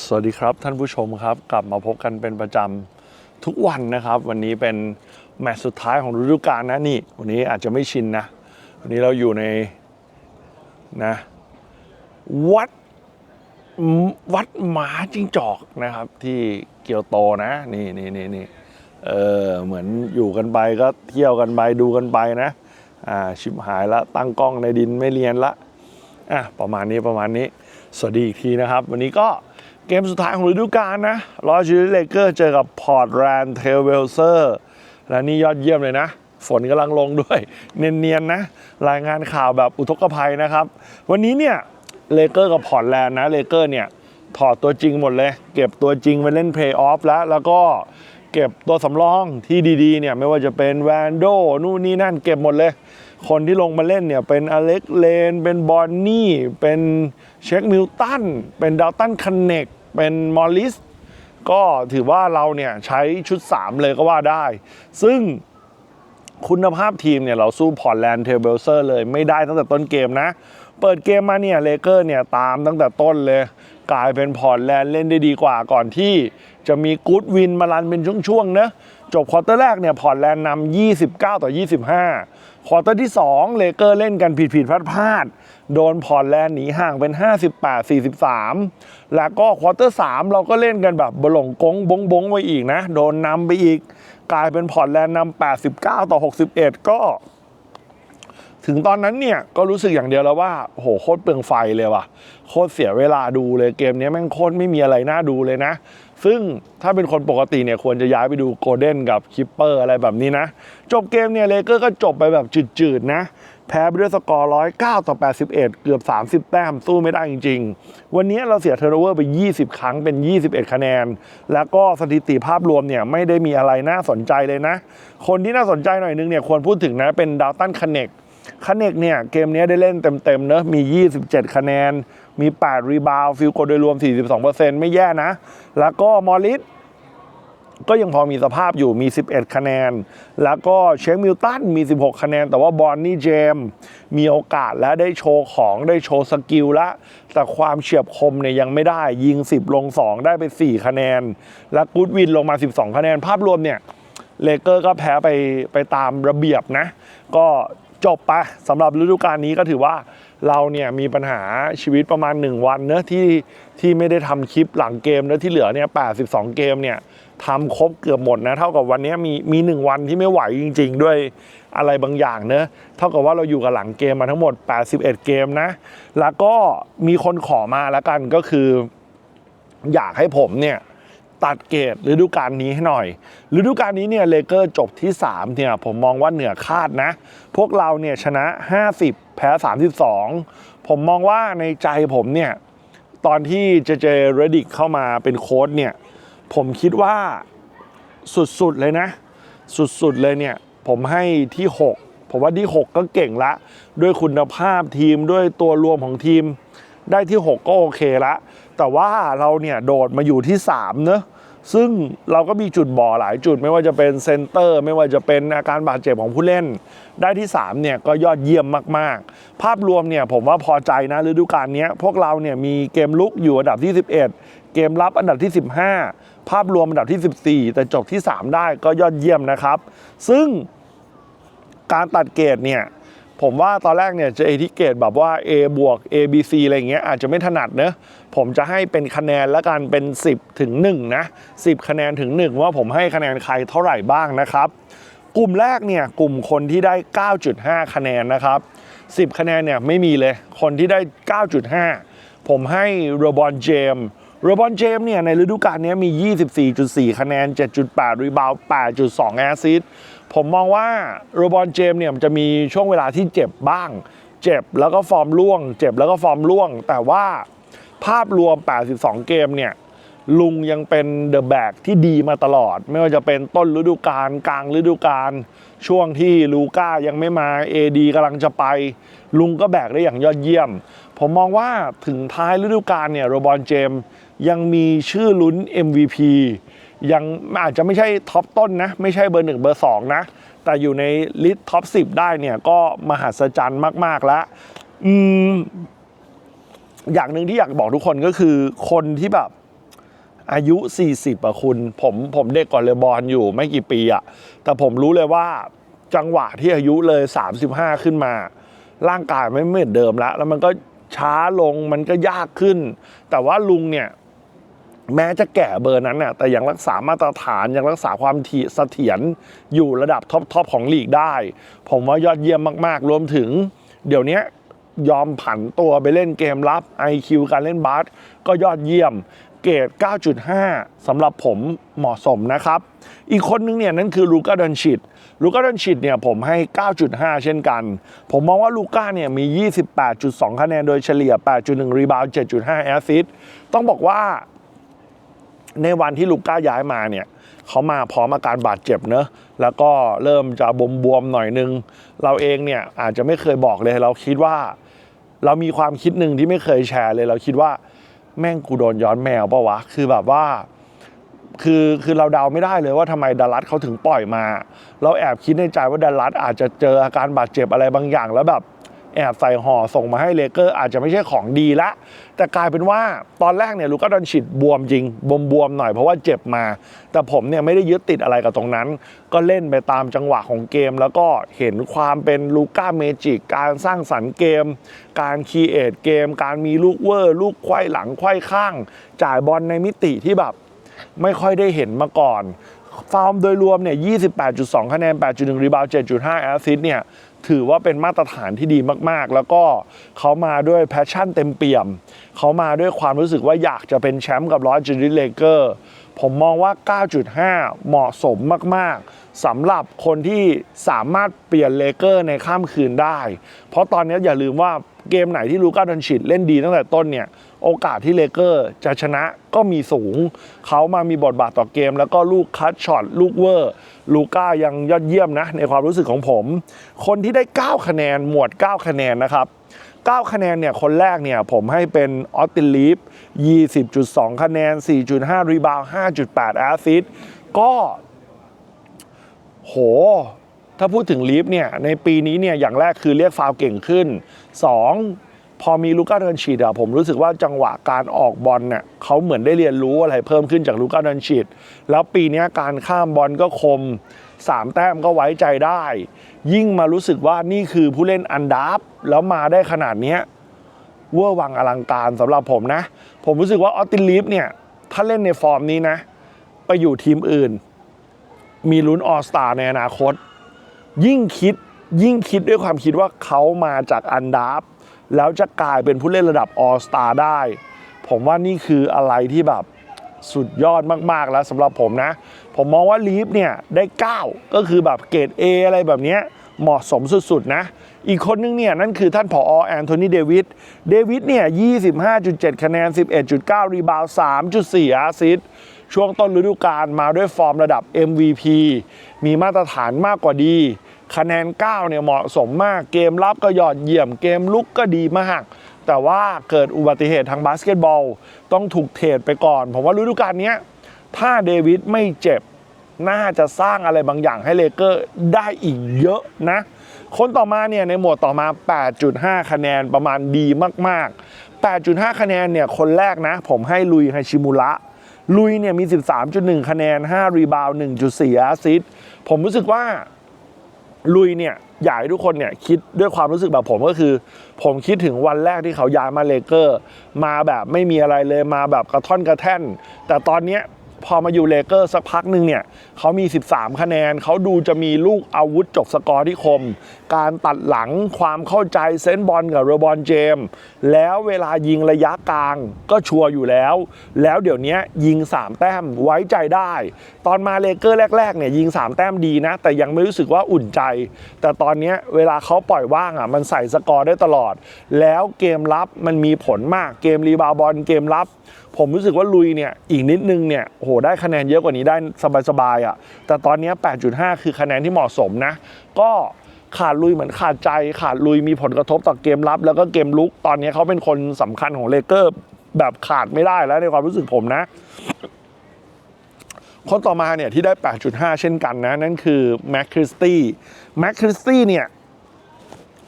สวัสดีครับท่านผู้ชมครับ กลับมาพบกันเป็นประจำทุกวันนะครับ วันนี้เป็นแมตช์สุดท้ายของฤดูกาลนะนี่ วันนี้อาจจะไม่ชินนะ วันนี้เราอยู่ในนะวัดวัดหมาจิ้งจอกนะครับ ที่เกียวโตนะ นี่นี่นี่นี่เออเหมือนอยู่กันไปก็เที่ยวกันไปดูกันไปนะอ่าชิบหายละตั้งกล้องในดินไม่เรียนละอะประมาณนี้ประมาณนี้ สวัสดีอีกทีนะครับ วันนี้ก็ เกมสุดท้ายของฤดูกาลนะลอจิเลเกอร์เจอกับพอร์ตแรนเทลเวลเซอร์และนี่ยอดเยี่ยมเลยนะ ฝนกำลังลงด้วย เนียนๆนะ รายงานข่าวแบบอุทกภัยนะครับ วันนี้เนี่ยเลเกอร์กับพอร์ตแลนด์นะเลเกอร์เนี่ยถอดตัวจริงหมดเลย เก็บตัวจริงไปเล่นเพลย์ออฟแล้วแล้วก็เก็บตัวสำรองที่ดีๆเนี่ยไม่ว่าจะเป็นแวนโดนู่นนี่นั่นเก็บหมดเลย คนที่ลงมาเล่นเนี่ยเป็นอเล็กเลน เป็นบอนนี่ เป็นเช็คมิลตัน เป็นดาวตันคันเนกเป็นมอลลิส ก็ถือว่าเราเนี่ยใช้ชุด 3 เลยก็ว่าได้ ซึ่งคุณภาพทีมเนี่ยเราสู้พอร์ตแลนด์เทเบลเซอร์เลยไม่ได้ตั้งแต่ต้นเกมนะ เปิดเกมมาเนี่ยเลเกอร์เนี่ยตามตั้งแต่ต้นเลย กลายเป็นพอร์ตแลนด์เล่นได้ดีกว่าก่อนที่จะมีกู๊ดวินมารันเป็นช่วงๆนะจบควอเตอร์แรกเนี่ยพอร์ตแลนด์นำ29 ต่อ 25 ควอเตอร์ที่ 2 เลเกอร์เล่นกันผิดผิดพลาดพลาด โดนพอร์แลนด์หนีห่างเป็น 58 43 แล้วก็ควอเตอร์ 3 เราก็เล่นกันแบบบลงกงบงบงไว้อีกนะ โดนนำไปอีก กลายเป็นพอร์แลนด์นำ89 ต่อ 61 ก็ ถึงตอนนั้นเนี่ย ก็รู้สึกอย่างเดียวแล้วว่าโหโคตรเปลืองไฟเลยว่ะ โคตรเสียเวลาดูเลยเกมนี้แม่งโคตรไม่มีอะไรน่าดูเลยนะ ซึ่งถ้าเป็นคนปกติเนี่ยควรจะย้ายไปดูโกลเด้นกับคิปเปอร์อะไรแบบนี้นะ จบเกมเนี่ยเลเกอร์ก็จบไปแบบจืดๆนะ แพ้ไปด้วยสกอร์109ต่อ81เอ็ดเกือบ30แต้มสู้ไม่ได้จริง ๆ วันนี้เราเสียเทอร์โนเวอร์ไป20ครั้งเป็น21คะแนน แล้วก็สถิติภาพรวมเนี่ยไม่ได้มีอะไรน่าสนใจเลยนะ คนที่น่าสนใจหน่อยนึงเนี่ยควรพูดถึงนะเป็นดาวตันคเนกคเนกเนี่ยเกมนี้ได้เล่นเต็มๆเนอะมี 27 คะแนน มี 8 รีบาวฟิลโกลโดยรวม 42%ไม่แย่นะ แล้วก็มอริสก็ยังพอมีสภาพอยู่มี 11 คะแนน แล้วก็เชคมิลตันมี 16 คะแนน แต่ว่าบอนนี่เจมส์มีโอกาสและได้โชว์ของได้โชว์สกิลล้วแต่ความเฉียบคมเนี่ยยังไม่ได้ ยิง 10 ลง 2 ได้ไป 4 คะแนน และกูดวินลงมา 12 คะแนน ภาพรวมเนี่ย เลเกอร์ก็แพ้ไปไปตามระเบียบนะ ก็จบไปสำหรับฤดูกาลนี้ก็ถือว่า เราเนี่ยมีปัญหาชีวิตประมาณ 1 วันเนอะที่ที่ไม่ได้ทำคลิปหลังเกมเนอะที่เหลือเนี่ย82เกมเนี่ยทำครบเกือบหมดนะ เท่ากับวันนี้มีมีหนึ่งวันที่ไม่ไหวจริง ๆ ด้วยอะไรบางอย่างเนอะเท่ากับว่าเราอยู่กับหลังเกมมาทั้งหมด 81 เกมนะ แล้วก็มีคนขอมาแล้วกันก็คือ อยากให้ผมเนี่ยตัดเกรดฤดูกาลนี้ให้หน่อยฤดูกาลนี้เนี่ยเลเกอร์จบที่ 3 เนี่ยผมมองว่าเหนือคาดนะ พวกเราเนี่ยชนะ 50 แพ้ 32 ผมมองว่าในใจผมเนี่ยตอนที่เจเจเรดิกเข้ามาเป็นโค้ชเนี่ยผมคิดว่าสุดๆเลยนะ สุดๆเลยเนี่ยผมให้ที่ 6 ผมว่าที่ 6 ก็เก่งละ ด้วยคุณภาพทีมด้วยตัวรวมของทีม ได้ที่ 6 ก็โอเคละ แต่ว่าเราเนี่ยโดดมาอยู่ที่ 3 เนอะ ซึ่งเราก็มีจุดบ่อหลายจุดไม่ว่าจะเป็นเซนเตอร์ ไม่ว่าจะเป็นอาการบาดเจ็บของผู้เล่น ได้ที่3เนี่ยก็ยอดเยี่ยมมากๆ ภาพรวมเนี่ยผมว่าพอใจนะฤดูกาลนี้พวกเราเนี่ยมีเกมลุกอยู่อันดับที่ 11 เกมรับอันดับที่ 15 ภาพรวมอันดับที่ 14 แต่จบที่ 3 ได้ก็ยอดเยี่ยมนะครับ ซึ่งการตัดเกรดเนี่ย ผมว่าตอนแรกเนี่ยจะเอทิเกรดแบบว่า A บวก A B C อะไรเงี้ยอาจจะไม่ถนัดเนอะผมจะให้เป็นคะแนนและกันเป็น 10 ถึง 1 นะ 10 คะแนนถึง 1 ว่าผมให้คะแนนใครเท่าไหร่บ้างนะครับ กลุ่มแรกเนี่ยกลุ่มคนที่ได้ 9.5 คะแนนนะครับ 10 คะแนนเนี่ยไม่มีเลยคนที่ได้ 9.5 ผมให้โรบอนเจมโรบอนเจมเนี่ยในฤดูกาลนี้มี 24.4 คะแนน 7.8 รีบาวด์8.2 แอสซิสต์ ผมมองว่าโรบอนเจมเนี่ยมันจะมีช่วงเวลาที่เจ็บบ้าง เจ็บแล้วก็ฟอร์มร่วง เจ็บแล้วก็ฟอร์มร่วง แต่ว่าภาพรวม 82 เกมเนี่ยลุงยังเป็นเดอะแบกที่ดีมาตลอด ไม่ว่าจะเป็นต้นฤดูกาลกลางฤดูกาลช่วงที่ลูก้ายังไม่มา AD กำลังจะไป ลุงก็แบกได้อย่างยอดเยี่ยม ผมมองว่าถึงท้ายฤดูกาลเนี่ยโรบอนเจมยังมีชื่อลุ้น MVP ยังอาจจะไม่ใช่ท็อปต้นนะ ไม่ใช่เบอร์หนึ่งเบอร์สองนะ แต่อยู่ในลิสต์ท็อปสิได้เนี่ยก็มหัศจรรย์มาก ๆ แล้ว อืม อย่างหนึ่งที่อยากบอกทุกคนก็คือคนที่แบบอายุ 40อะคุณ ผมผมเด็กกว่าเลบอนอยู่ไม่กี่ปีอะแต่ผมรู้เลยว่าจังหวะที่อายุเลย 35 ขึ้นมา ร่างกายไม่เหมือนเดิมแล้ว แล้วมันก็ช้าลงมันก็ยากขึ้น แต่ว่าลุงเนี่ย แม้จะแก่เบอร์นั้นน่ะแต่ยังรักษามาตรฐานยังรักษาความถี่เสถียรอยู่ระดับท็อปทอปของลีกได้ ผมว่ายอดเยี่ยมมากๆ รวมถึง เดี๋ยวนี้ยอมผันตัวไปเล่นเกมรับ IQ การเล่นบาสก็ยอดเยี่ยมเกรด 9.5สำหรับผมเหมาะสมนะครับ อีกคนนึงเนี่ยนั่นคือลูก้าดอนชิดลูก้าดอนชิดเนี่ยผมให้ 9.5 เช่นกัน ผมมองว่าลูก้าเนี่ยมี 28.2 คะแนนโดยเฉลี่ย 8.1 รีบาวด์7.5 แอสซิสต์ต้องบอกว่า ในวันที่ลูก้าย้ายมาเนี่ยเขามาพร้อมอาการบาดเจ็บเนอะแล้วก็เริ่มจะบวมๆหน่อยนึง เราเองเนี่ยอาจจะไม่เคยบอกเลยเราคิดว่า เรามีความคิดหนึ่งที่ไม่เคยแชร์เลย เราคิดว่าแม่งกูโดนย้อนแมวปะวะคือแบบว่าคือคือเราเดาไม่ได้เลยว่าทำไมดัลลัสเขาถึงปล่อยมา เราแอบคิดในใจว่าดัลลัสอาจจะเจออาการบาดเจ็บอะไรบางอย่างแล้วแบบ แอบใส่ห่อส่งมาให้เลเกอร์อาจจะไม่ใช่ของดีละ แต่กลายเป็นว่าตอนแรกเนี่ยลูก้าดอนชิดบวมจริงบวมบวมหน่อยเพราะว่าเจ็บมา แต่ผมเนี่ยไม่ได้ยึดติดอะไรกับตรงนั้น ก็เล่นไปตามจังหวะของเกม แล้วก็เห็นความเป็นลูก้าเมจิกการสร้างสรรค์เกม การคีเอทเกม การมีลูกเวอร์ ลูกไขว้หลังไขว้ข้าง จ่ายบอลในมิติที่แบบไม่ค่อยได้เห็นมาก่อนฟาร์มโดยรวมเนี่ย 28.2 คะแนน 8.1 รีบาวด์7.5 แอสซิสต์เนี่ย ถือว่าเป็นมาตรฐานที่ดีมากๆ แล้วก็เขามาด้วยแพชชั่นเต็มเปี่ยม เขามาด้วยความรู้สึกว่าอยากจะเป็นแชมป์กับร้อยจิลิเลเกอร์ผมมองว่า 9.5 เหมาะสมมากๆสำหรับคนที่สามารถเปลี่ยนเลเกอร์ในข้ามคืนได้ เพราะตอนนี้อย่าลืมว่า เกมไหนที่ลูก้าดอนชิดเล่นดีตั้งแต่ต้นเนี่ย โอกาสที่เลเกอร์จะชนะก็มีสูง เขามามีบทบาทต่อเกม แล้วก็ลูกคัตช็อตลูกเวอร์ ลูก้ายังยอดเยี่ยมนะ ในความรู้สึกของผม คนที่ได้ 9 คะแนนหมวด 9 คะแนนนะครับ 9 คะแนนเนี่ยคนแรกเนี่ยผมให้เป็นออสตินลีฟ20.2 คะแนน 4.5 รีบาว 5.8 แอสซิสต์ก็โหถ้าพูดถึงลีฟเนี่ยในปีนี้เนี่ยอย่างแรกคือเรียกฟาวเก่งขึ้น 2 พอมีลูก้าเดินฉีดอะผมรู้สึกว่าจังหวะการออกบอลเนี่ยเขาเหมือนได้เรียนรู้อะไรเพิ่มขึ้นจากลูก้าเดินฉีดแล้วปีนี้การข้ามบอลก็คม 3 แต้มก็ไว้ใจได้ ยิ่งมารู้สึกว่านี่คือผู้เล่นอันดับแล้วมาได้ขนาดนี้เวอร์วังอลังการสำหรับผมนะ ผมรู้สึกว่าออสตินลีฟเนี่ยถ้าเล่นในฟอร์มนี้นะ ไปอยู่ทีมอื่น มีลุ้นออสตาในอนาคต ยิ่งคิด ยิ่งคิดด้วยความคิดว่าเขามาจากอันดับแล้วจะกลายเป็นผู้เล่นระดับออสตาได้ ผมว่านี่คืออะไรที่แบบสุดยอดมาก ๆ แล้วสำหรับผมนะ ผมมองว่าลีฟเนี่ยได้ 9 ก็คือแบบเกรด A อะไรแบบนี้เหมาะสมสุด ๆ นะ อีกคนนึงเนี่ย นั่นคือท่านผอแอนโทนีเดวิดเดวิดเนี่ย 25.7 คะแนน 11.9 รีบาวด์3.4 อาซิสต์ช่วงต้นฤดูกาลมาด้วยฟอร์มระดับ MVP มีมาตรฐานมากกว่าดี คะแนน 9 เนี่ยเหมาะสมมากเกมรับก็ยอดเยี่ยมเกมลุกก็ดีมาก แต่ว่าเกิดอุบัติเหตุทางบาสเกตบอล ต้องถูกเทรดไปก่อน ผมว่าฤดูกาลนี้ถ้าเดวิดไม่เจ็บ น่าจะสร้างอะไรบางอย่างให้เลเกอร์ได้อีกเยอะนะ คนต่อมาเนี่ยในหมวดต่อมา 8.5 คะแนนประมาณดีมาก ๆ 8.5 คะแนนเนี่ยคนแรกนะ ผมให้ลุยไฮชิมุระลุยเนี่ยมี 13.1 คะแนน 5 รีบาวด์1.4 อาร์ซิสต์ผมรู้สึกว่า ลุยเนี่ยอยากให้ทุกคนเนี่ยคิดด้วยความรู้สึกแบบผมก็คือ ผมคิดถึงวันแรกที่เขาย้ายมาเลเกอร์ มาแบบไม่มีอะไรเลยมาแบบกระท่อนกระแท่น แต่ตอนเนี้ย พอมาอยู่เลเกอร์สักพักหนึ่งเนี่ยเขามี 13 คะแนน เขาดูจะมีลูกอาวุธจบสกอร์ที่คม การตัดหลังความเข้าใจเซนบอลกับเรบอนเจมส์แล้วเวลายิงระยะกลางก็ชัวร์อยู่แล้ว แล้วเดี๋ยวนี้ยิง 3 แต้มไว้ใจได้ ตอนมาเลเกอร์แรกๆเนี่ยยิง 3 แต้มดีนะ แต่ยังไม่รู้สึกว่าอุ่นใจ แต่ตอนนี้เวลาเขาปล่อยว่างอะมันใส่สกอร์ได้ตลอด แล้วเกมรับมันมีผลมากเกมรีบาวบอลเกมรับ ผมรู้สึกว่าลุยเนี่ยอีกนิดนึงเนี่ยโอ้โหได้คะแนนเยอะกว่านี้ได้สบายๆอะแต่ตอนนี้ 8.5 คือคะแนนที่เหมาะสมนะ ก็ขาดลุยเหมือนขาดใจขาดลุยมีผลกระทบต่อเกมรับ แล้วก็เกมลุกตอนนี้เขาเป็นคนสำคัญของเลเกอร์แบบขาดไม่ได้แล้วในความรู้สึกผมนะ คนต่อมาเนี่ยที่ได้ 8.5 เช่นกันนะ นั่นคือแม็กคริสตี้แม็กคริสตี้เนี่ย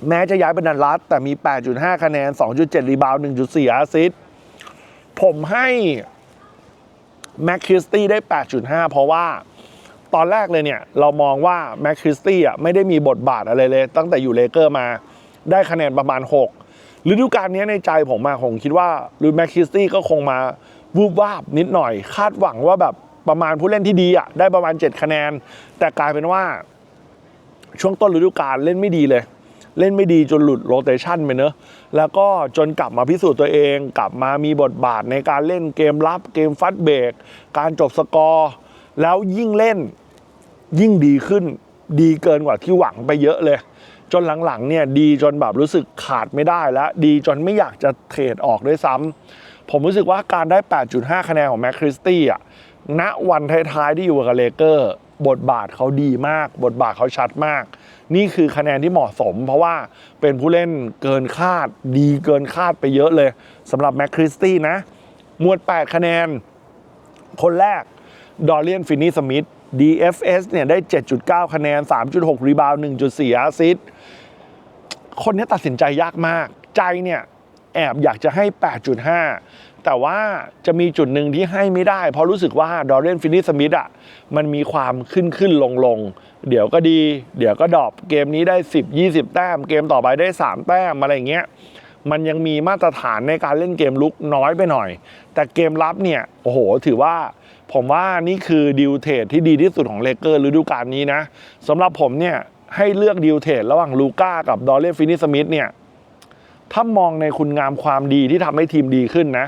แม้จะย้ายเป็นดันรัสแต่มี 8.5 คะแนน 2.7 รีบาว 1.4 อาร์ซิสต์ ผมให้แม็กคริสตี้ได้ 8.5 เพราะว่าตอนแรกเลยเนี่ย เรามองว่าแม็กคริสตี้อะไม่ได้มีบทบาทอะไรเลย ตั้งแต่อยู่เลเกอร์มาได้คะแนนประมาณ 6 ฤดูกาลนี้ในใจผมอะผมคิดว่าลูแม็กคริสตี้ก็คงมาวูบวาบนิดหน่อย คาดหวังว่าแบบประมาณผู้เล่นที่ดีอะได้ประมาณ 7 คะแนน แต่กลายเป็นว่าช่วงต้นฤดูกาลเล่นไม่ดีเลย เล่นไม่ดีจนหลุดโรเตชันไปเนอะแล้วก็จนกลับมาพิสูจน์ตัวเอง กลับมามีบทบาทในการเล่นเกมรับเกมฟัดเบรกการจบสกอร์ แล้วยิ่งเล่นยิ่งดีขึ้นดีเกินกว่าที่หวังไปเยอะเลย จนหลังๆเนี่ยดีจนแบบรู้สึกขาดไม่ได้แล้ว ดีจนไม่อยากจะเทรดออกด้วยซ้ำผมรู้สึกว่าการได้ 8.5 คะแนนของแมคคริสตี้อะณวันท้ายๆที่อยู่กับเลเกอร์ บทบาทเขาดีมาก บทบาทเขาชัดมาก นี่คือคะแนนที่เหมาะสม เพราะว่าเป็นผู้เล่นเกินคาดดีเกินคาดไปเยอะเลยสำหรับแมคคริสตี้นะ หมวด 8 คะแนน คนแรกดอ r เลียนฟินนี่สมิธ DFS เนี่ยได้ 7.9 คะแนน 3.6 รีบาวด์1.4 อาซิสต์คนนี้ตัดสินใจยากมาก ใจเนี่ย แอบอยากจะให้ 8.5 แต่ว่าจะมีจุดหนึ่งที่ให้ไม่ได้ เพราะรู้สึกว่าดอ r เ a นฟินนี่สมิธอะมันมีความขึ้นขึ้นลงลงเดี๋ยวก็ดี เดี๋ยวก็ดรอปเกมนี้ได้ 10 20 แต้ม เกมต่อไปได้ 3 แต้มอะไรเงี้ยมันยังมีมาตรฐานในการเล่นเกมลุกน้อยไปหน่อย แต่เกมรับเนี่ยโอ้โหถือว่าผมว่านี่คือดิวเทดที่ดีที่สุดของเลเกอร์ฤดูกาลนี้นะสำหรับผมเนี่ยให้เลือกดิวเทดระหว่างลูก้ากับดอ r เ a นฟินนี่สมิธเนี่ย ถ้ามองในคุณงามความดีที่ทำให้ทีมดีขึ้นนะ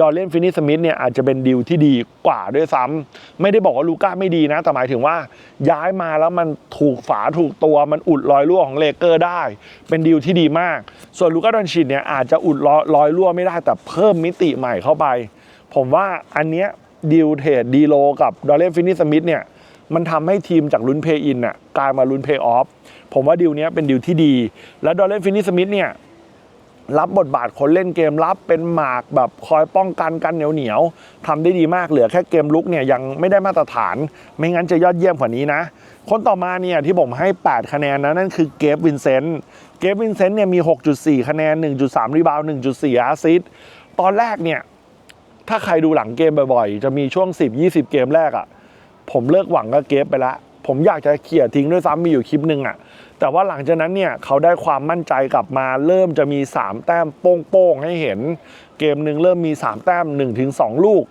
ดอลเลนฟินนี่สมิธเนี่ยอาจจะเป็นดีลที่ดีกว่าด้วยซ้ำไม่ได้บอกว่าลูก้าไม่ดีนะ แต่หมายถึงว่าย้ายมาแล้วมันถูกฝาถูกตัวมันอุดรอยรั่วของเลเกอร์ได้ เป็นดีลที่ดีมาก ส่วนลูก้าดอนชินเนี่ยอาจจะอุดรอยรอยรั่วไม่ได้แต่เพิ่มมิติใหม่เข้าไป ผมว่าอันเนี้ยดีลเทรดดีโลกับดอลเลนฟินนี่สมิธเนี่ยมันทำให้ทีมจากลุ้นเพย์อินน่ะกลายมาลุ้นเพย์ออฟผมว่าดีลเนี้ยเป็นดีลที่ดี และดอลเลนฟินนี่สมิธเนี่ย รับบทบาทคนเล่นเกมรับเป็นหมากแบบคอยป้องกันกันเหนียวเหนียวทำได้ดีมากเหลือแค่เกมลุกเนี่ยยังไม่ได้มาตรฐาน ไม่งั้นจะยอดเยี่ยมกว่านี้นะ คนต่อมาเนี่ยที่ผมให้ 8 คะแนนนะนั่นคือเกฟวินเซนต์เกฟวินเซนต์เนี่ยมี 6.4 คะแนน 1.3 รีบาวด์1.4 อาซิสต์ตอนแรกเนี่ยถ้าใครดูหลังเกมบ่อยๆ จะมีช่วง 10-20 เกมแรกอะ่ะผมเลิกหวังกับเกฟไปแล้ว ผมอยากจะเขี่ยทิ้งด้วยซ้ำมีอยู่คลิปหนึ่งอะ่ะแต่ว่าหลังจากนั้นเนี่ยเขาได้ความมั่นใจกลับมา เริ่มจะมี 3 แต้มโป้งๆให้เห็น เกมหนึ่งเริ่มมี 3 แต้ม 1-2 ลูก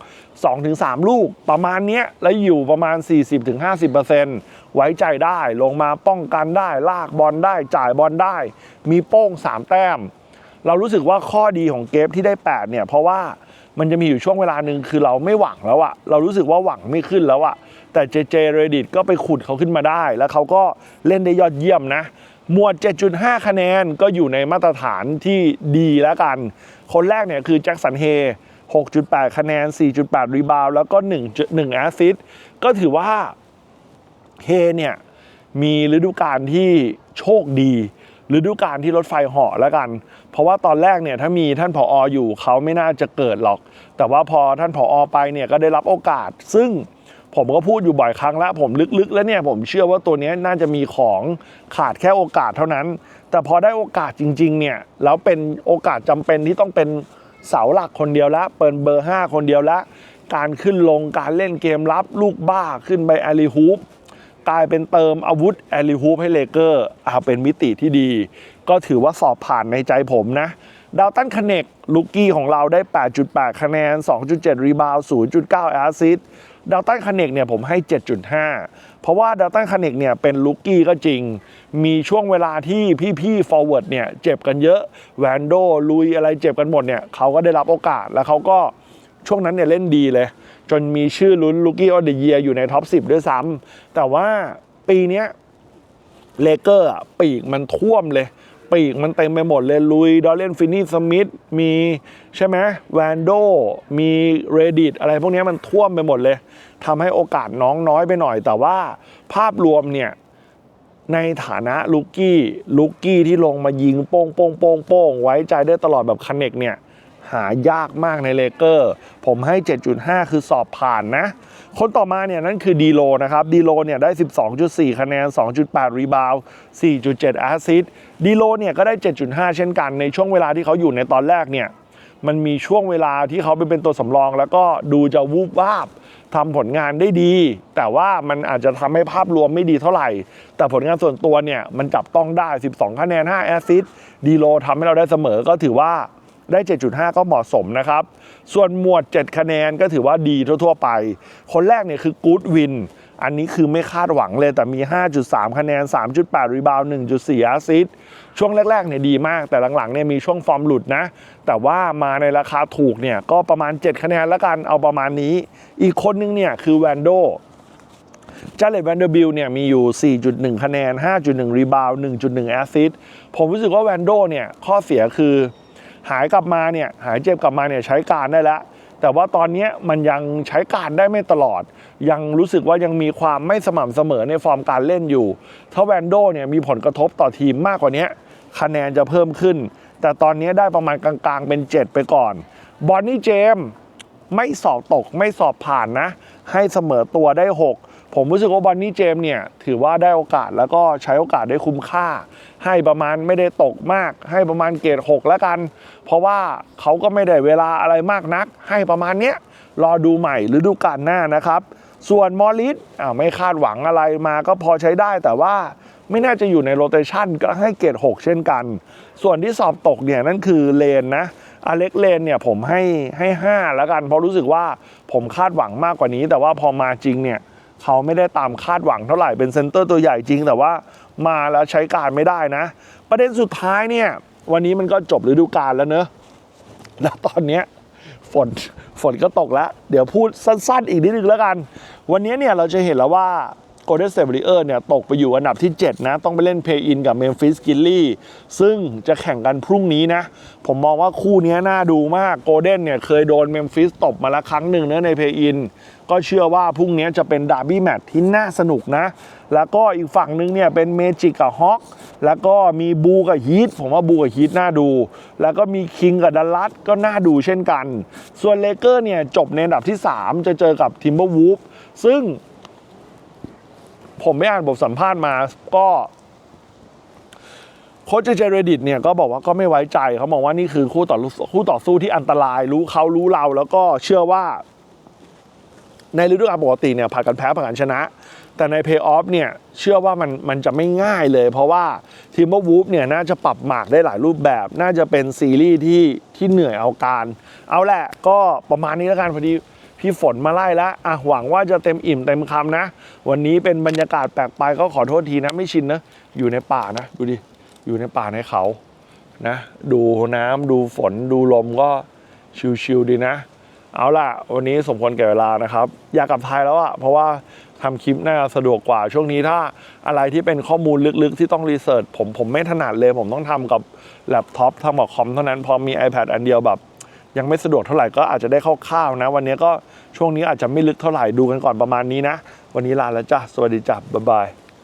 2-3 ลูกประมาณเนี้ยแล้วอยู่ประมาณ 40-50%ไว้ใจได้ลงมาป้องกันได้ลากบอลได้จ่ายบอลได้ มีโป้ง 3 แต้ม เรารู้สึกว่าข้อดีของเกฟที่ได้ 8 เนี่ยเพราะว่ามันจะมีอยู่ช่วงเวลาหนึ่งคือเราไม่หวังแล้วอะเรารู้สึกว่าหวังไม่ขึ้นแล้วอะ แต่เจเจเรดิตก็ไปขุดเขาขึ้นมาได้ แล้วเขาก็เล่นได้ยอดเยี่ยมนะหมวด 7.5 คะแนนก็อยู่ในมาตรฐานที่ดีแล้วกัน คนแรกเนี่ยคือแจ็คสันเฮ 6.8 คะแนน 4.8 รีบาวแล้วก็ 1.1แอสซิสก็ถือว่าเฮเนี่ยมีฤดูกาลที่โชคดีฤดูกาลที่รถไฟเหาะแล้วกัน เพราะว่าตอนแรกเนี่ยถ้ามีท่านผอออยู่เขาไม่น่าจะเกิดหรอก แต่ว่าพอท่านผออไปเนี่ยก็ได้รับโอกาส ซึ่ง ผมก็พูดอยู่บ่อยครั้งแล้วผมลึกๆ แล้วเนี่ยผมเชื่อว่าตัวนี้น่าจะมีของขาดแค่โอกาสเท่านั้น แต่พอได้โอกาสจริง ๆ เนี่ยแล้วเป็นโอกาสจำเป็นที่ต้องเป็นเสาหลักคนเดียวล้วเปิดเบอร์ 5 คนเดียวล้วการขึ้นลงการเล่นเกมรับลูกบ้าขึ้นไปแอารีฮูปกลายเป็นเติมอาวุธแอลลิฮูปให้เลเกอร์อ่าเป็นมิติที่ดี ก็ถือว่าสอบผ่านในใจผมนะดาวตันคเนกลูกี้ของเราได้ 8.8 คะแนน 2.7 รีบาวด์0.9 แอสซิสต์ ดาวตันคเนกเนี่ยผมให้ 7.5 เพราะว่าดาวตันคเนกเนี่ยเป็นลูกี้ก็จริง มีช่วงเวลาที่พี่ๆ forward เนี่ยเจ็บกันเยอะแวนโดลุยอะไรเจ็บกันหมดเนี่ยเขาก็ได้รับโอกาสแล้วเขาก็ช่วงนั้นเนี่ยเล่นดีเลย จนมีชื่อลุ้นลูกี้ออเดเยียอยู่ในท็อป 10 ด้วยซ้ำแต่ว่าปีนี้เลเกอร์ปีกมันท่วมเลย ปีกมันเต็มไปหมดเลยลุยดอลเลนฟินนี่สมิธมีใช่ไหมแวนโดมีเรดิตอะไรพวกนี้มันท่วมไปหมดเลยทำให้โอกาสน้องน้อยไปหน่อย แต่ว่าภาพรวมเนี่ยในฐานะลูกกี้ลูกกี้ที่ลงมายิงโป้งโป้งโป้งโป้งไว้ใจได้ตลอดแบบคันเนกเนี่ย หายากมากในเลเกอร์ ผมให้ 7.5 คือสอบผ่านนะ คนต่อมาเนี่ยนั่นคือดีโลนะครับดีโลเนี่ยได้ 12.4 คะแนน 2.8 รีบาว 4.7 แอสซิสดีโลเนี่ยก็ได้ 7.5 เช่นกันในช่วงเวลาที่เขาอยู่ในตอนแรกเนี่ยมันมีช่วงเวลาที่เขาไปเป็นตัวสำรอง แล้วก็ดูจะวูบวาบทำผลงานได้ดี แต่ว่ามันอาจจะทำให้ภาพรวมไม่ดีเท่าไหร่ แต่ผลงานส่วนตัวเนี่ยมันจับต้องได้ 12 คะแนน 5 แอสซิสดีโลทำให้เราได้เสมอก็ถือว่า ได้ 7.5 ก็เหมาะสมนะครับ ส่วนหมวด 7 คะแนนก็ถือว่าดีทั่ว ๆ ไป คนแรกเนี่ยคือกู๊ดวินอันนี้คือไม่คาดหวังเลยแต่มี 5.3 คะแนน 3.8 รีบาวด์1.4 แอสซิสต์ช่วงแรกๆเนี่ยดีมากแต่หลังๆเนี่ยมีช่วงฟอร์มหลุดนะ แต่ว่ามาในราคาถูกเนี่ยก็ประมาณ 7 คะแนนล้วกันเอาประมาณนี้ อีกคนนึงเนี่ยคือแวนโดจาเลตแวนเดอร์บิลเนี่ยมีอยู่ 4.1 คะแนน 5.1 รีบาวด์1.1 แอสซิสผมรู้สึกว่าแวนโดเนี่ยข้อเสียคือ หายกลับมาเนี่ยหายเจ็บกลับมาเนี่ยใช้การได้แล้ว แต่ว่าตอนนี้มันยังใช้การได้ไม่ตลอด ยังรู้สึกว่ายังมีความไม่สม่ำเสมอในฟอร์มการเล่นอยู่ ถ้าแวนโดเนี่ยมีผลกระทบต่อทีมมากกว่านี้คะแนนจะเพิ่มขึ้น แต่ตอนนี้ได้ประมาณกลางๆ เป็น 7 ไปก่อน บอนนี่เจมไม่สอบตกไม่สอบผ่านนะ ให้เสมอตัวได้ 6 ผมรู้สึกว่าบอนนี่เจมส์เนี่ยถือว่าได้โอกาสแล้วก็ใช้โอกาสได้คุ้มค่า ให้ประมาณไม่ได้ตกมาก ให้ประมาณเกรด6แล้วกัน เพราะว่าเขาก็ไม่ได้เวลาอะไรมากนัก ให้ประมาณเนี้ยรอดูใหม่ฤดูกาลหน้านะครับ ส่วนมอริสอ่าไม่คาดหวังอะไรมาก็พอใช้ได้แต่ว่าไม่น่าจะอยู่ในโรเตชันก็ให้เกรด6 เช่นกัน ส่วนที่สอบตกเนี่ยนั่นคือเลนนะอเล็กเลนเนี่ยผมให้ให้ 5 แล้วกัน เพราะรู้สึกว่าผมคาดหวังมากกว่านี้ แต่ว่าพอมาจริงเนี่ย เขาไม่ได้ตามคาดหวังเท่าไหร่เป็นเซนเตอร์ตัวใหญ่จริง แต่ว่ามาแล้วใช้การไม่ได้นะ ประเด็นสุดท้ายเนี่ย วันนี้มันก็จบฤดูกาลแล้วเนอะแล้วตอนนี้ฝนฝนก็ตกแล้ว เดี๋ยวพูดสั้นๆ อีกนิดนึงแล้วกัน วันนี้เนี่ยเราจะเห็นแล้วว่า Golden State Warriors เนี่ยตกไปอยู่อันดับที่ 7 นะ ต้องไปเล่น Play In กับ Memphis Grizzlies ซึ่งจะแข่งกันพรุ่งนี้นะ ผมมองว่าคู่นี้น่าดูมาก Golden เนี่ยเคยโดน Memphis ตบมาแล้วครั้งหนึ่งเนะใน Play In ก็เชื่อว่าพรุ่งนี้จะเป็นดาร์บี้แมตช์ที่น่าสนุกนะ แล้วก็อีกฝั่งหนึงเนี่ยเป็นเมจิกกับฮอคแล้วก็มีบูกับฮีทผมว่าบูกับฮีทน่าดู แล้วก็มีคิงกับดัลลัสก็น่าดูเช่นกัน ส่วนเลเกอร์เนี่ยจบในอันดับที่ 3 จะเจอกับทิมเบอร์วูฟซึ่ง ผมไม่อ่านบทสัมภาษณ์มาก็โค้ชเจเรดิตเนี่ยก็บอกว่าก็ไม่ไว้ใจเขามองว่านี่คือคู่ต่อคู่ต่อสู้ที่อันตรายรู้เขารู้เราแล้วก็เชื่อว่า ในฤดูกาลปกติเนี่ยผ่านกันแพ้ผ่านกันชนะ แต่ในเพย์ออฟเนี่ยเชื่อว่ามันมันจะไม่ง่ายเลย เพราะว่าทีมเบอร์วูฟเนี่ยน่าจะปรับหมากได้หลายรูปแบบ น่าจะเป็นซีรีส์ที่ที่เหนื่อยเอาการ เอาแหละก็ประมาณนี้แล้วกันพอดีพี่ฝนมาไล่แล้วอะหวังว่าจะเต็มอิ่มเต็มคำนะ วันนี้เป็นบรรยากาศแปลกไปก็ขอโทษทีนะไม่ชินนะ อยู่ในป่านะ ดูดิ อยู่ในป่าในเขานะ ดูน้ำดูฝนดูลมก็ชิวๆดีนะ เอาล่ะ วันนี้สมควรแก่เวลานะครับ อยากกลับไทยแล้วอะเพราะว่าทำคลิปน่าสะดวกกว่าช่วงนี้ถ้าอะไรที่เป็นข้อมูลลึกๆ ที่ต้องรีเสิร์ชผมผมไม่ถนัดเลย ผมต้องทำกับแล็ปท็อปทำกับคอมเท่านั้นพอมี iPad อันเดียวแบบ ยังไม่สะดวกเท่าไหร่ก็อาจจะได้คร่าวๆนะ วันนี้ก็ช่วงนี้อาจจะไม่ลึกเท่าไหร่ดูกันก่อนประมาณนี้นะ วันนี้ลาแล้วจ้ะสวัสดีจ้ะบ๊ายบาย